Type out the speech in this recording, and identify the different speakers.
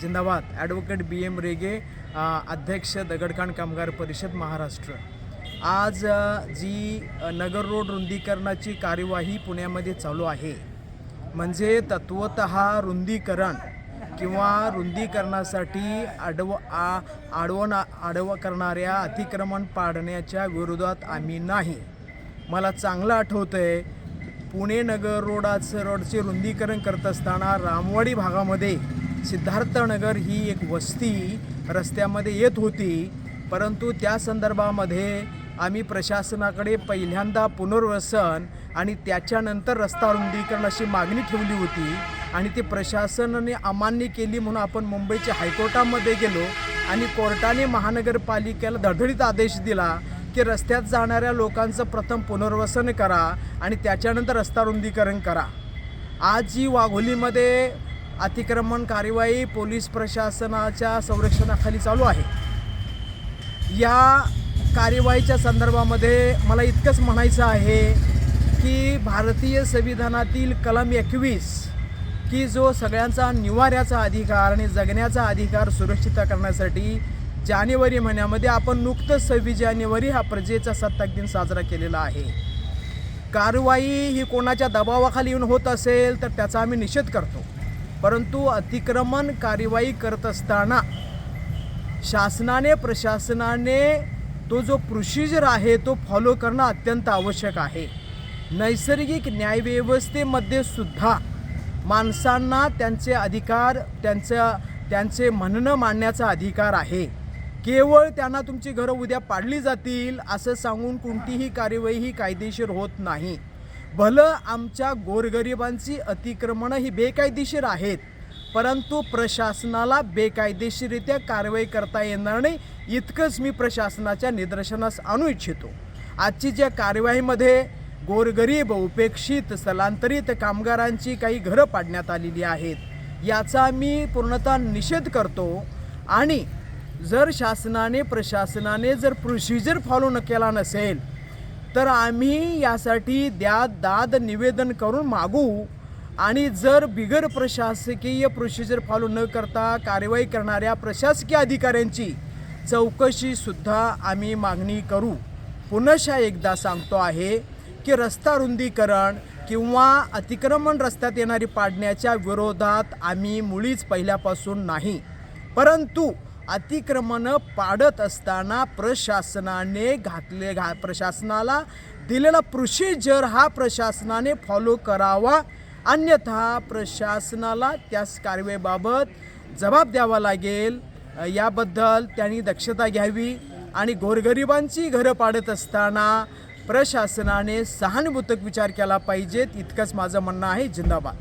Speaker 1: जिंदाबाद. ॲडव्होकेट बी एम रेगे अध्यक्ष दगडखाण कामगार परिषद महाराष्ट्र. आज जी नगर रोड रुंदीकरणाची कार्यवाही पुण्यामध्ये चालू आहे. म्हणजे तत्वत रुंदीकरण किंवा रुंदीकरणासाठी आडव आ आडवण आडव करणाऱ्या अतिक्रमण पाडण्याच्या विरोधात आम्ही नाही. मला चांगलं आठवतं आहे पुणे नगर रोडाचं रोडचे रुंदीकरण करत असताना रामवाडी भागामध्ये सिद्धार्थनगर ही एक वस्ती रस्त्यामध्ये येत होती. परंतु त्या संदर्भामध्ये आम्ही प्रशासनाकडे पहिल्यांदा पुनर्वसन आणि त्याच्यानंतर रस्ता रुंदीकरण अशी मागणी ठेवली होती आणि ती प्रशासनाने अमान्य केली म्हणून आपण मुंबईच्या हायकोर्टामध्ये गेलो आणि कोर्टाने महानगरपालिकेला धडधडीत आदेश दिला की रस्त्यात जाणाऱ्या लोकांचं प्रथम पुनर्वसन करा आणि त्याच्यानंतर रस्ता रुंदीकरण करा. आज जी वाघोलीमध्ये अतिक्रमण कार्यवाही पोलीस प्रशासनाच्या संरक्षणाखाली चालू आहे. या कार्यवाहीच्या संदर्भामध्ये मला इतकंच म्हणायचं आहे की भारतीय संविधानातील कलम एकवीस की जो सगळ्यांचा निवाऱ्याचा अधिकार आणि जगण्याचा अधिकार सुरक्षित करण्यासाठी जानेवारी महिन्यामध्ये आपण नुकतंच सव्वीस जानेवारी हा प्रजेचा सत्ताक दिन साजरा केलेला आहे. कारवाई ही कोणाच्या दबावाखाली येऊन होत असेल तर त्याचा आम्ही निषेध करतो. परंतु अतिक्रमण कार्यवाही करत असताना शासनाने प्रशासनाने तो जो प्रोसिजर आहे तो फॉलो करणं अत्यंत आवश्यक आहे. नैसर्गिक न्यायव्यवस्थेमध्ये सुद्धा माणसांना त्यांचे अधिकार त्यांचं त्यांचे म्हणणं मांडण्याचा अधिकार आहे. केवळ त्यांना तुमची घरं उद्या पाडली जातील असं सांगून कोणतीही कार्यवाही ही कायदेशीर होत नाही. भलं आमच्या गोरगरिबांची अतिक्रमणं ही बेकायदेशीर आहेत परंतु प्रशासनाला बेकायदेशीरित्या कारवाई करता येणार नाही इतकंच मी प्रशासनाच्या निदर्शनास आणू इच्छितो. आजची ज्या कार्यवाहीमध्ये गोरगरीब उपेक्षित स्थलांतरित कामगारांची काही घरं पाडण्यात आलेली आहेत याचा मी पूर्णतः निषेध करतो आणि जर शासनाने प्रशासनाने जर प्रोसिजर फॉलो न केला नसेल तर आम्ही यासाठी द्या दाद निवेदन करून मागू. आणि जर बिगर प्रशासकीय प्रोसिजर फॉलो न करता कारवाई करणाऱ्या प्रशासकीय अधिकाऱ्यांची चौकशीसुद्धा आम्ही मागणी करू. पुनशा एकदा सांगतो आहे की रस्ता रुंदीकरण किंवा अतिक्रमण रस्त्यात येणारी पाडण्याच्या विरोधात आम्ही मुळीच पहिल्यापासून नाही. परंतु अतिक्रमणं पाडत असताना प्रशासनाने घातले घा प्रशासनाला दिलेला प्रोसिजर हा प्रशासनाने फॉलो करावा. अन्यथा प्रशासनाला त्याच कारवाईबाबत जबाब द्यावा लागेल. याबद्दल त्यांनी दक्षता घ्यावी आणि गोरगरिबांची घरं पाडत असताना प्रशासनाने सहानुभूतक विचार केला पाहिजेत. इतकंच माझं म्हणणं आहे. जिंदाबाद.